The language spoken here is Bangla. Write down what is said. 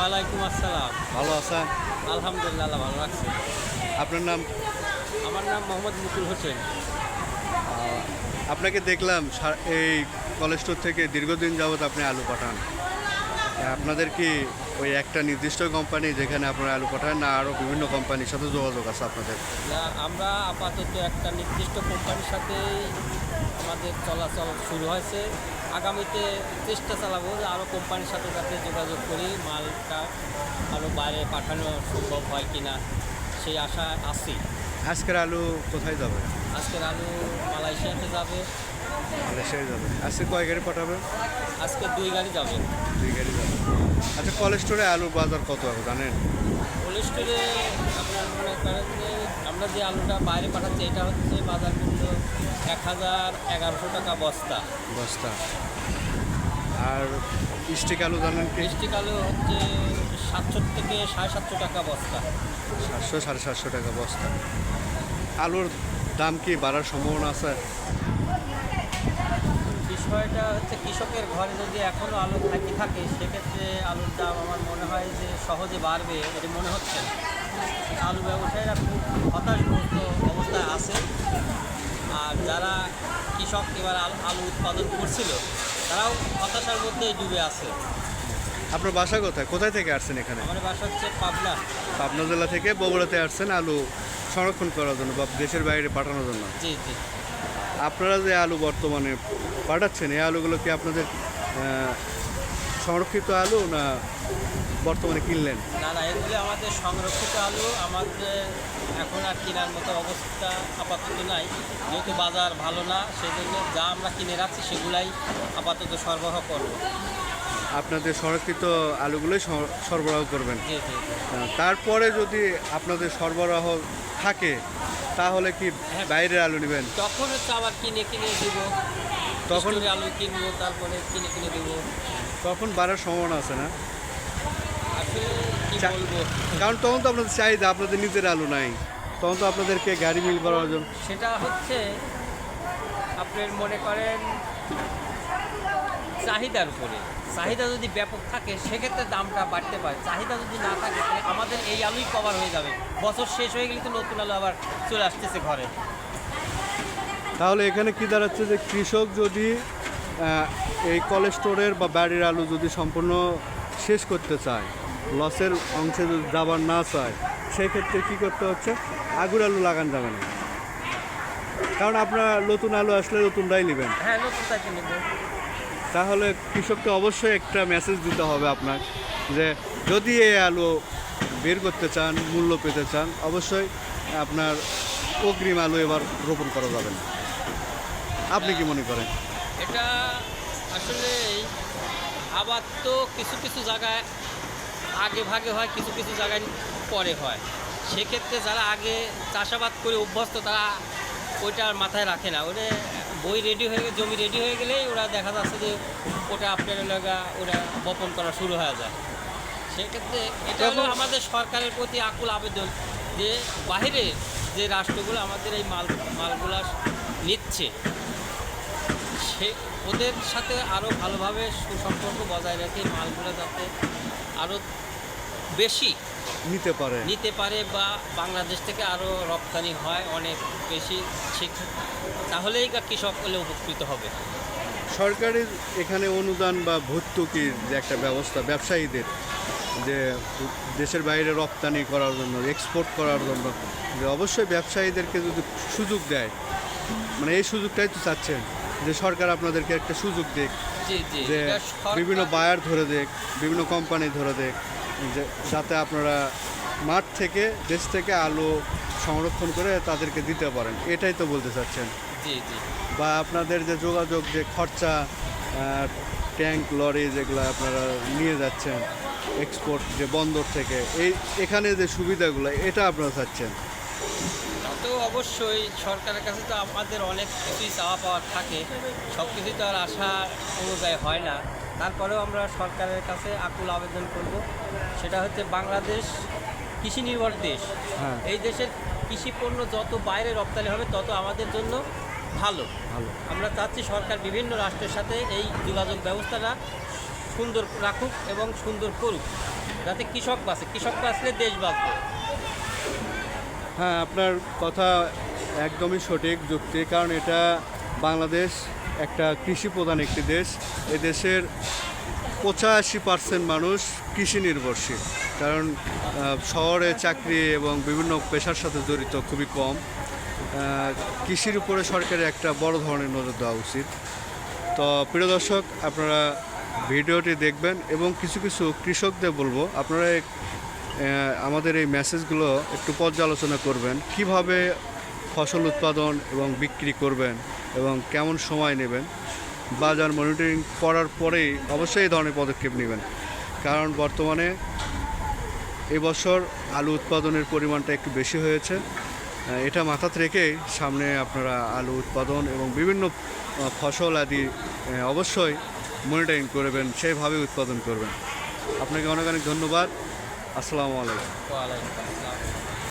ওয়ালাইকুম আসসালাম। ভালো আছেন? আলহামদুলিল্লাহ ভালো লাগছে আপনার নাম? আমার নাম মোহাম্মদ মুকুল হোসেন। আপনাকে দেখলাম এই কলেজ স্টোর থেকে দীর্ঘদিন যাবত আপনি আলু পাঠান। আপনাদের কি ওই একটা নির্দিষ্ট কোম্পানি যেখানে আপনারা আলু পাঠান না আরও বিভিন্ন কোম্পানির সাথে যোগাযোগ আছে আপনাদের? না আমরা আপাতত একটা নির্দিষ্ট কোম্পানির সাথে আমাদের চলাচল শুরু হয়েছে। আগামীতে চেষ্টা চালাবো যে আরও কোম্পানির সাথে যাতে যোগাযোগ করি মালটা আরও বাইরে পাঠানো সম্ভব হয় কি না সেই আশা আছি। আজকের আলু কোথায় যাবে? আজকের আলু মালয়েশিয়াতে যাবে। মালয়েশিয়ায় যাবে আজকে কয় গাড়ি পাঠাবে? আজকে দুই গাড়ি যাবে। দুই গাড়ি যাবে। আচ্ছা কলেজ স্টোরে আলুর বাজার কত হবে জানেন? কোল্ড স্টোরে আপনার মনে করেন যে আমরা যে আলুটা বাইরে পাঠাচ্ছি এটা হচ্ছে বাজার মূল্য এক হাজার এগারোশো টাকা বস্তা। বস্তা। আর স্টিক আলু জানেন কি? মিষ্টিক আলু হচ্ছে সাতশো থেকে সাড়ে সাতশো টাকা বস্তা। সাতশো সাড়ে সাতশো টাকা বস্তা। আলুর দাম কি বাড়ার সম্ভাবনা আছে? বিষয়টা হচ্ছে কৃষকের ঘরে যদি এখনও আলু থাকি থাকে সেক্ষেত্রে আলুর দাম আমার মনে হয় যে সহজে বাড়বে এটা মনে হচ্ছে আলু ব্যবসায়ীরা খুব হতাশগ্রস্ত অবস্থায় আছে। আর যারা কৃষক এবার আলু- উৎপাদন করছিল তারাও হতাশার মধ্যেই ডুবে আছে। আপনার বাসা কোথায়? কোথায় থেকে আসছেন এখানে? আমার বাসা হচ্ছে পাবনা। পাবনা জেলা থেকে বগুড়াতে আসছেন আলু সংরক্ষণ করার জন্য বা দেশের বাইরে পাঠানোর জন্য? জি জি। আপনারা যে আলু বর্তমানে পাঠাচ্ছেন? এই আলুগুলো কি আপনাদের সংরক্ষিত আলু না বর্তমানে কিনলেন? না না এগুলি আমাদের সংরক্ষিত আলু। আমাদের এখন আর কেনার মতো অবস্থা আপাতত নাই। যেহেতু বাজার ভালো না সেই জন্য যা আমরা কিনে রাখছি সেগুলাই আপাতত সরবরাহ করব। আপনাদের সংরক্ষিত আলুগুলোই সরবরাহ করবেন। তারপরে যদি আপনাদের সরবরাহ থাকে তাহলে কি বাইরের আলু নেবেন? তখন হচ্ছে আবার কিনে কিনে দিব। তখন আলু কিনবো তারপরে কিনে কিনে দেবো। তখন বাড়ার সম্ভাবনা আছে না? আসলে কি চা- কারণ তখন তো আপনাদের চাহিদা আপনাদের নিজের আলু নাই। তখন তো আপনাদেরকে গাড়ি মিল করার জন্য সেটা হচ্ছে আপনার মনে করেন চাহিদার উপরে। চাহিদা যদি ব্যাপক থাকে সেক্ষেত্রে দামটা বাড়তে পারে। চাহিদা যদি না থাকে আমাদের এই আলুই কভার হয়ে যাবে। বছর শেষ হয়ে গেলে তো নতুন আলু আবার চলে আসতেছে ঘরে। তাহলে এখানে কি দাঁড়াচ্ছে যে কৃষক যদি এই কলেজ স্টোরের বা বাড়ির আলু যদি সম্পূর্ণ শেষ করতে চায় লসের অংশে যদি যাবার না চায় সেক্ষেত্রে কি করতে হচ্ছে? আগুর আলু লাগান যাবে না। কারণ আপনার নতুন আলু আসলে নতুনটাই নেবেন। হ্যাঁ নতুন তাকে নেব তাহলে কৃষককে অবশ্যই একটা মেসেজ দিতে হবে আপনার যে যদি এই আলু বের করতে চান মূল্য পেতে চান অবশ্যই আপনার অগ্রিম আলু এবার রোপণ করা যাবে না। আপনি কি মনে করেন? এটা আসলে আবার তো কিছু কিছু জায়গায় আগে ভাগে হয় কিছু কিছু জায়গায় পরে হয়। সেক্ষেত্রে যারা আগে চাষাবাদ করে অভ্যস্ত তারা ওইটা আর মাথায় রাখে না। ওটা বই রেডি হয়ে গেলে জমি রেডি হয়ে গেলেই ওরা দেখা যাচ্ছে যে ওটা আপনার এলাকা ওরা বপন করা শুরু হয়ে যায়। সেক্ষেত্রে এটা হলো আমাদের সরকারের প্রতি আকুল আবেদন যে বাইরে যে রাষ্ট্রগুলো আমাদের এই মাল মালগুলা নিচ্ছে সে ওদের সাথে আরও ভালোভাবে সুসম্পর্ক বজায় রেখে মালগুলো যাতে আরও বেশি নিতে পারে। নিতে পারে বা বাংলাদেশ থেকে আরও রপ্তানি হয় অনেক বেশি ঠিক তাহলেই কৃষক হলে উপকৃত হবে। সরকারের এখানে অনুদান বা ভর্তুকির যে একটা ব্যবস্থা ব্যবসায়ীদের যে দেশের বাইরে রপ্তানি করার জন্য এক্সপোর্ট করার জন্য যে অবশ্যই ব্যবসায়ীদেরকে যদি সুযোগ দেয় মানে এই সুযোগটাই তো চাচ্ছেন। যে সরকার আপনাদেরকে একটা সুযোগ দিক যে বিভিন্ন বায়ার ধরে দেখ বিভিন্ন কোম্পানি ধরে দেখ যে যাতে আপনারা মাঠ থেকে দেশ থেকে আলু সংরক্ষণ করে তাদেরকে দিতে পারেন। এটাই তো বলতে চাচ্ছেন। বা আপনাদের যে যোগাযোগ যে খরচা ট্যাঙ্ক লরি যেগুলো আপনারা নিয়ে যাচ্ছেন এক্সপোর্ট যে বন্দর থেকে এই এখানে যে সুবিধাগুলো এটা আপনারা চাচ্ছেন? তা অবশ্যই সরকারের কাছে তো আমাদের অনেক কিছুই চাওয়া পাওয়ার থাকে। সব কিছুই তো আর আশা অনুযায়ী হয় না। তারপরেও আমরা সরকারের কাছে আকুল আবেদন করব। সেটা হচ্ছে বাংলাদেশ কৃষি নির্ভর দেশ। হ্যাঁ। এই দেশের কৃষি পণ্য যত বাইরে রপ্তানি হবে তত আমাদের জন্য ভালো। ভালো। আমরা চাচ্ছি সরকার বিভিন্ন রাষ্ট্রের সাথে এই যোগাযোগ ব্যবস্থাটা সুন্দর রাখুক এবং সুন্দর করুক। যাতে কৃষক বাঁচে। কৃষক বাঁচলে দেশ বাঁচবে। হ্যাঁ আপনার কথা একদমই সঠিক, যুক্তি। কারণ এটা বাংলাদেশ একটা কৃষি প্রধান একটি দেশ। এ দেশের পঁচাশি পার্সেন্ট মানুষ কৃষি নির্ভরশীল। কারণ শহরে চাকরি এবং বিভিন্ন পেশার সাথে জড়িত খুবই কম। কৃষির উপরে সরকারের একটা বড় ধরনের নজর দেওয়া উচিত। তো প্রিয় দর্শক, আপনারা ভিডিওটি দেখবেন এবং কিছু কিছু কৃষকদের বলব। আপনারা আমাদের এই মেসেজগুলো একটু পর্যালোচনা করবেন। কীভাবে ফসল উৎপাদন এবং বিক্রি করবেন এবং কেমন সময় নেবেন? বাজার মনিটরিং করার পরেই অবশ্যই এই ধরনের পদক্ষেপ নেবেন। কারণ বর্তমানে এবছর আলু উৎপাদনের পরিমাণটা একটু বেশি হয়েছে। এটা মাথাতে রেখেই সামনে আপনারা আলু উৎপাদন এবং বিভিন্ন ফসল আদি অবশ্যই মনিটরিং করবেন, সেইভাবে উৎপাদন করবেন। আপনাকে অনেক অনেক ধন্যবাদ। আসসালামু আলাইকুম।